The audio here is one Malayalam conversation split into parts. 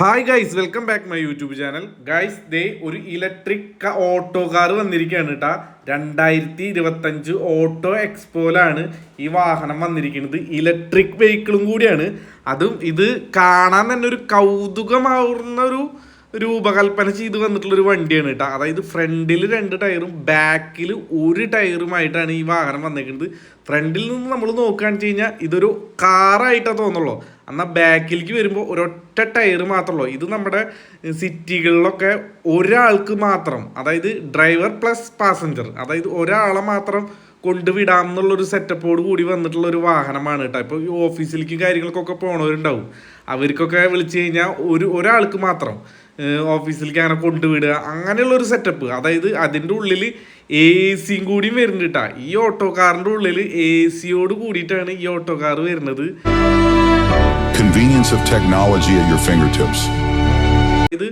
Hi guys welcome back my YouTube channel guys ദേ ഒരു ഇലക്ട്രിക് ഓട്ടോ കാർ വന്നിരിക്കുകയാണ് കേട്ടാ രണ്ടായിരത്തി ഇരുപത്തഞ്ച് ഓട്ടോ എക്സ്പോയിലാണ് ഈ വാഹനം വന്നിരിക്കുന്നത്. ഇലക്ട്രിക് വെഹിക്കിളും കൂടിയാണ്. അതും ഇത് കാണാൻ തന്നെ ഒരു കൗതുകമാവുന്ന ഒരു രൂപകൽപ്പന ചെയ്ത് വന്നിട്ടുള്ളൊരു വണ്ടിയാണ് കേട്ടോ അതായത് ഫ്രണ്ടിൽ രണ്ട് ടയറും ബാക്കിൽ ഒരു ടയറുമായിട്ടാണ് ഈ വാഹനം വന്നിരിക്കുന്നത്. ഫ്രണ്ടിൽ നിന്ന് നമ്മൾ നോക്കുകയാണെന്ന് വെച്ച് കഴിഞ്ഞാൽ ഇതൊരു കാറായിട്ടാണ് തോന്നുള്ളൂ. എന്നാൽ ബാക്കിലേക്ക് വരുമ്പോൾ ഒരൊറ്റ ടയർ മാത്രമല്ലോ ഇത് നമ്മുടെ സിറ്റികളിലൊക്കെ ഒരാൾക്ക് മാത്രം അതായത് ഡ്രൈവർ പ്ലസ് പാസഞ്ചർ അതായത് ഒരാളെ മാത്രം കൊണ്ടുവിടാം എന്നുള്ളൊരു സെറ്റപ്പോട് കൂടി വന്നിട്ടുള്ള ഒരു വാഹനമാണ് കേട്ടോ. ഇപ്പോൾ ഈ ഓഫീസിലേക്കും കാര്യങ്ങൾക്കൊക്കെ പോണവരുണ്ടാവും. അവർക്കൊക്കെ വിളിച്ചു കഴിഞ്ഞാൽ ഒരു ഒരാൾക്ക് മാത്രം. ഓഫീസിലേക്ക് അങ്ങനെ കൊണ്ടുവിടുക. അങ്ങനെയുള്ള ഒരു സെറ്റപ്പ് അതായത് അതിന്റെ ഉള്ളിൽ എ സിയും കൂടിയും വരുന്നുണ്ട് കേട്ടോ ഈ ഓട്ടോ കാറിന്റെ ഉള്ളിൽ എ സിയോട് കൂടിയിട്ടാണ് ഈ ഓട്ടോ കാർ വരുന്നത്. Convenience of technology at your fingertips. ഇത്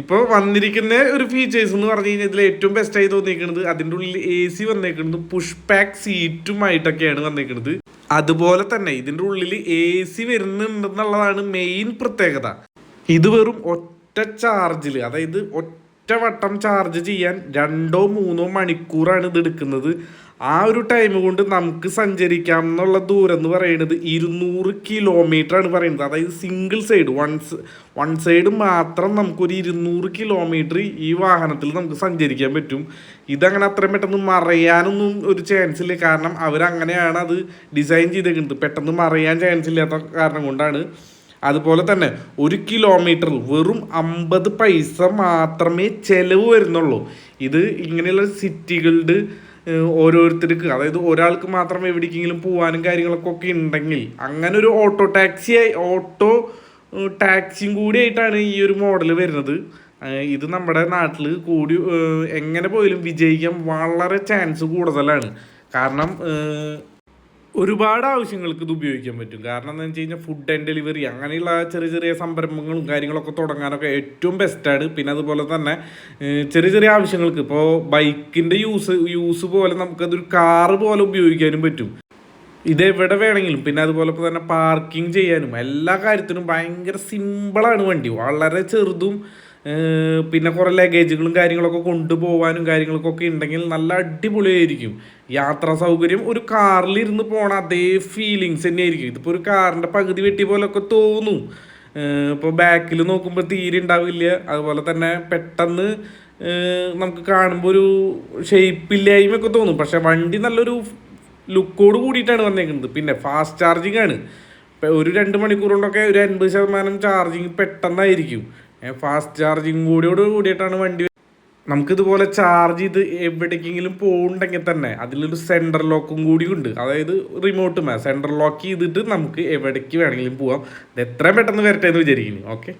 ഇപ്പോൾ വന്നിരിക്കുന്ന ഒരു ഫീച്ചേഴ്സ് എന്ന് പറഞ്ഞു കഴിഞ്ഞാൽ ഇതിൽ ഏറ്റവും ബെസ്റ്റായി തോന്നിയിരിക്കുന്നത് അതിന്റെ ഉള്ളിൽ എ സി വന്നേക്കുന്നത് പുഷ് പാക്ക് സീറ്റുമായിട്ടൊക്കെയാണ് വന്നേക്കുന്നത്. അതുപോലെ തന്നെ ഇതിന്റെ ഉള്ളിൽ എ സി വരുന്നുണ്ടെന്നുള്ളതാണ് മെയിൻ പ്രത്യേകത. ഇത് വെറും ഒറ്റ ചാർജിൽ അതായത് ഒറ്റ വട്ടം ചാർജ് ചെയ്യാൻ രണ്ടോ മൂന്നോ മണിക്കൂറാണ് ഇത് എടുക്കുന്നത്. ആ ഒരു ടൈം കൊണ്ട് നമുക്ക് സഞ്ചരിക്കാം എന്നുള്ള ദൂരം എന്ന് പറയുന്നത് ഇരുന്നൂറ് കിലോമീറ്റർ ആണ് പറയുന്നത്. അതായത് single side one one side മാത്രം നമുക്കൊരു ഇരുന്നൂറ് കിലോമീറ്റർ ഈ വാഹനത്തിൽ നമുക്ക് സഞ്ചരിക്കാൻ പറ്റും. ഇതങ്ങനെ അത്രയും പെട്ടെന്ന് മറയാനൊന്നും ഒരു ചാൻസ് ഇല്ല. കാരണം അവരങ്ങനെയാണ് അത് ഡിസൈൻ ചെയ്തേക്കുന്നത്. പെട്ടെന്ന് മറയാൻ ചാൻസ് ഇല്ലാത്ത കാരണം കൊണ്ടാണ്. അതുപോലെ തന്നെ ഒരു കിലോമീറ്റർ വെറും അമ്പത് പൈസ മാത്രമേ ചിലവ് വരുന്നുള്ളൂ. ഇത് ഇങ്ങനെയുള്ള സിറ്റികളുടെ ഓരോരുത്തർക്ക് അതായത് ഒരാൾക്ക് മാത്രം എവിടേക്കെങ്കിലും പോകാനും കാര്യങ്ങളൊക്കെ ഒക്കെ ഉണ്ടെങ്കിൽ അങ്ങനെ ഒരു ഓട്ടോ ടാക്സി ഓട്ടോ ടാക്സിയും കൂടി ആയിട്ടാണ് ഈ ഒരു മോഡൽ വരുന്നത്. ഇത് നമ്മുടെ നാട്ടിൽ കൂടി എങ്ങനെ പോയാലും വിജയിക്കാൻ വളരെ ചാൻസ് കൂടുതലാണ്. കാരണം ഒരുപാട് ആവശ്യങ്ങൾക്ക് ഇത് ഉപയോഗിക്കാൻ പറ്റും. കാരണം എന്താണെന്ന് വെച്ച് കഴിഞ്ഞാൽ ഫുഡ് ആൻഡ് ഡെലിവറി അങ്ങനെയുള്ള ചെറിയ ചെറിയ സംരംഭങ്ങളും കാര്യങ്ങളൊക്കെ തുടങ്ങാനൊക്കെ ഏറ്റവും ബെസ്റ്റാണ് പിന്നെ അതുപോലെ തന്നെ ചെറിയ ചെറിയ ആവശ്യങ്ങൾക്ക്. ഇപ്പോൾ ബൈക്കിന്റെ യൂസ് യൂസ് പോലെ നമുക്കതൊരു കാറ് പോലെ ഉപയോഗിക്കാനും പറ്റും. ഇത് എവിടെ വേണമെങ്കിലും. പിന്നെ അതുപോലെ തന്നെ പാർക്കിംഗ് ചെയ്യാനും എല്ലാ കാര്യത്തിനും ഭയങ്കര സിമ്പിളാണ് വണ്ടി. വളരെ ചെറുതും പിന്നെ കുറേ ലഗേജുകളും കാര്യങ്ങളൊക്കെ കൊണ്ടുപോകാനും കാര്യങ്ങൾക്കൊക്കെ ഉണ്ടെങ്കിൽ നല്ല അടിപൊളിയായിരിക്കും. യാത്രാ സൗകര്യം ഒരു കാറിൽ ഇരുന്ന് പോണ അതേ ഫീലിങ്സ് തന്നെയായിരിക്കും. ഇതിപ്പോൾ ഒരു കാറിന്റെ പകുതി വെട്ടി പോലൊക്കെ തോന്നും. ഇപ്പോൾ ബാക്കിൽ നോക്കുമ്പോൾ തീരെ ഉണ്ടാവില്ല. അതുപോലെ തന്നെ പെട്ടെന്ന് നമുക്ക് കാണുമ്പോൾ ഒരു ഷേപ്പില്ലായ്മയൊക്കെ തോന്നും. പക്ഷെ വണ്ടി നല്ലൊരു ലുക്കോട് കൂടിയിട്ടാണ് വന്നേക്കുന്നത്. പിന്നെ ഫാസ്റ്റ് ചാർജിങ് ആണ്. ഒരു രണ്ട് മണിക്കൂർ കൊണ്ടൊക്കെ ഒരു അൻപത് ശതമാനം ചാർജിങ് പെട്ടെന്നായിരിക്കും. ഫാസ്റ്റ് ചാർജിങ് കൂടിയോട് കൂടിയിട്ടാണ് വണ്ടി നമുക്കിതുപോലെ ചാർജ് ചെയ്ത് എവിടേക്കെങ്കിലും പോകുന്നുണ്ടെങ്കിൽ തന്നെ അതിലൊരു സെന്റർ ലോക്കും കൂടി ഉണ്ട്. അതായത് റിമോട്ട് മാ സെന്റർ ലോക്ക് ചെയ്തിട്ട് നമുക്ക് എവിടേക്ക് വേണമെങ്കിലും പോവാം. ഇത് എത്രയും പെട്ടെന്ന് വരട്ടെ എന്ന് വിചാരിക്കുന്നു. ഓക്കെ